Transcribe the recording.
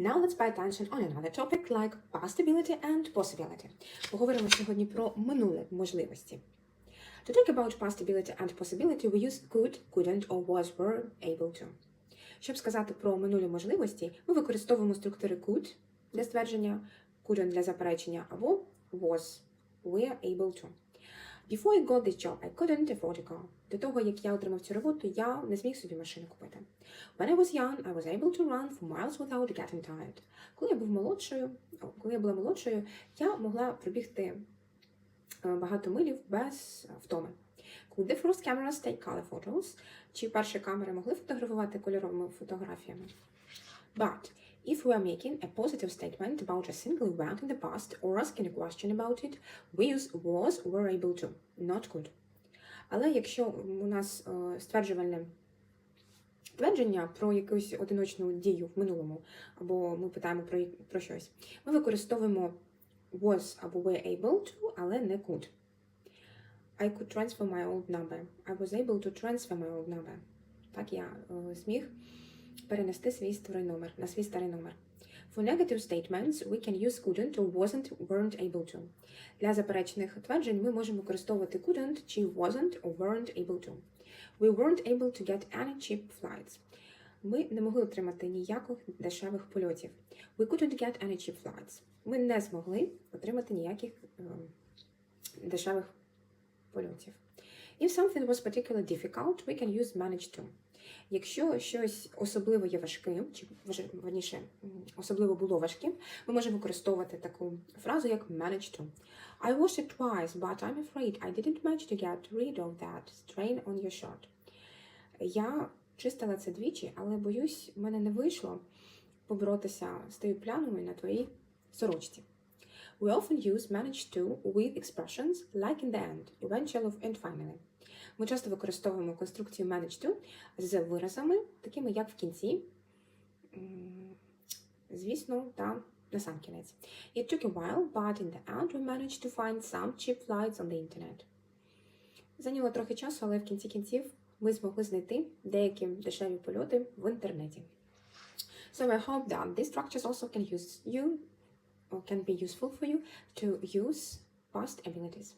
Now let's pay attention on another topic like pastability and possibility. Поговоримо сьогодні про минуле можливості. To talk about pastability and possibility, we use could, couldn't or was, were, able to. Щоб сказати про минулі можливості, ми використовуємо структури could для ствердження, couldn't для заперечення або was, were able to. Before I got this job, I couldn't afford a car. До того, як я отримав цю роботу, я не зміг собі машину купити. When I was young, I was able to run for miles without getting tired. Коли я був молодшою, коли я була молодшою, я могла пробігти е, багато милів без втоми. Could the first cameras take color photos? Чи перші камери могли фотографувати кольоровими фотографіями? But if we are making a positive statement about a single event in the past or asking a question about it, we use was, were able to, not could. Але якщо у нас е, стверджувальне твердження про якусь одиночну дію в минулому, або ми питаємо про, про щось, ми використовуємо was або were able to, але не could. I could transfer my old number. I was able to transfer my old number. Так, я е, зміг перенести свій старий номер на свій старий номер. For negative statements, we can use couldn't or wasn't, weren't able to. Для заперечених тверджень ми можемо використовувати couldn't чи wasn't or weren't able to. We weren't able to get any cheap flights. Ми не могли отримати ніяких дешевих польотів. We couldn't get any cheap flights. Ми не змогли отримати ніяких е, дешевих польотів. If something was particularly difficult, we can use manage to. Якщо щось особливо є важким, чи верніше, особливо було важким, ми можемо використовувати таку фразу як manage to. I washed it twice, but I'm afraid I didn't manage to get rid of that strain on your shirt. Я чистила це двічі, але боюсь, в мене не вийшло поборотися з тою пляною на твоїй сорочці. We often use manage to with expressions like in the end, eventually and finally. Ми часто використовуємо конструкцію manage to з виразами, такими як в кінці, звісно, та на сам кінець. It took a while, but in the end we managed to find some cheap flights on the internet. Зайняло трохи часу, але в кінці кінців ми змогли знайти деякі дешеві польоти в інтернеті. So I hope that these structures also can use you can be useful for you to use past abilities.